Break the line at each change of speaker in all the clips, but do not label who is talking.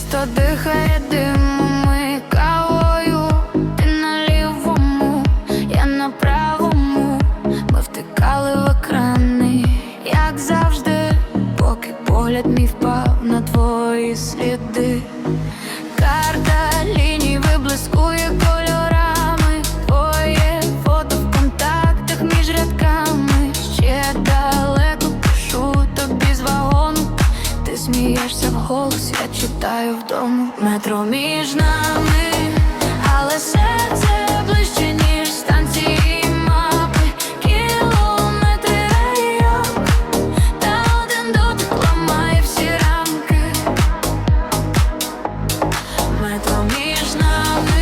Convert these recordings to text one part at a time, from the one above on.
Місто дихає димом і кавою. Ти на лівому, я на правому. Ми втикали в екрани, як завжди, поки погляд мій впав на твої сліди. Карта ліній виблискує кольорами. Твоє фото в контактах між рядками. Ще далеко пишу тобі з вагону. Ти смієшся вголос, я читаю вдома. Метро між нами, але серце ближче, ніж станції мапи. Кілометри райок, та один дотик ламає всі рамки. Метро між нами,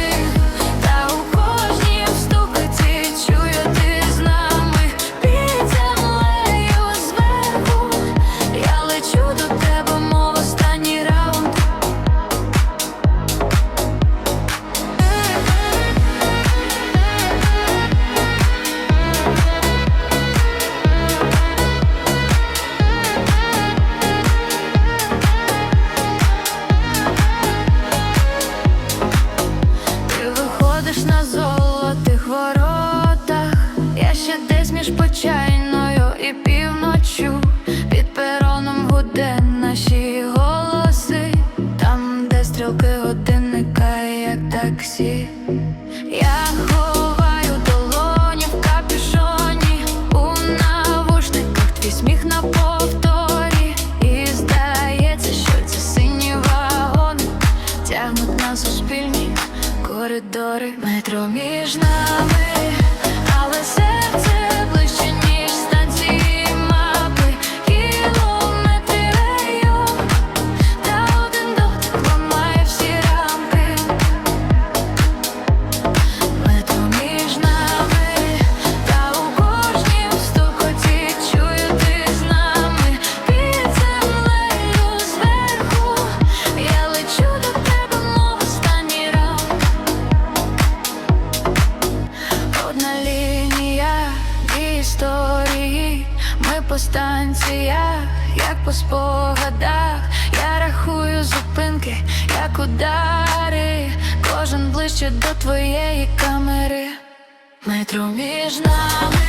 десь почайною і півночю, під пероном гуде наші голоси, там, де стрілки годинника, як таксі. Я ховаю долоні в капюшоні, у навушниках твій сміх на повторі, і здається, що це сині вагони тягнуть нас у спільні коридори, метро між нами, але серце по станціях, як по спогадах. Я рахую зупинки, як удари. Кожен ближче до твоєї камери. Метро між нами,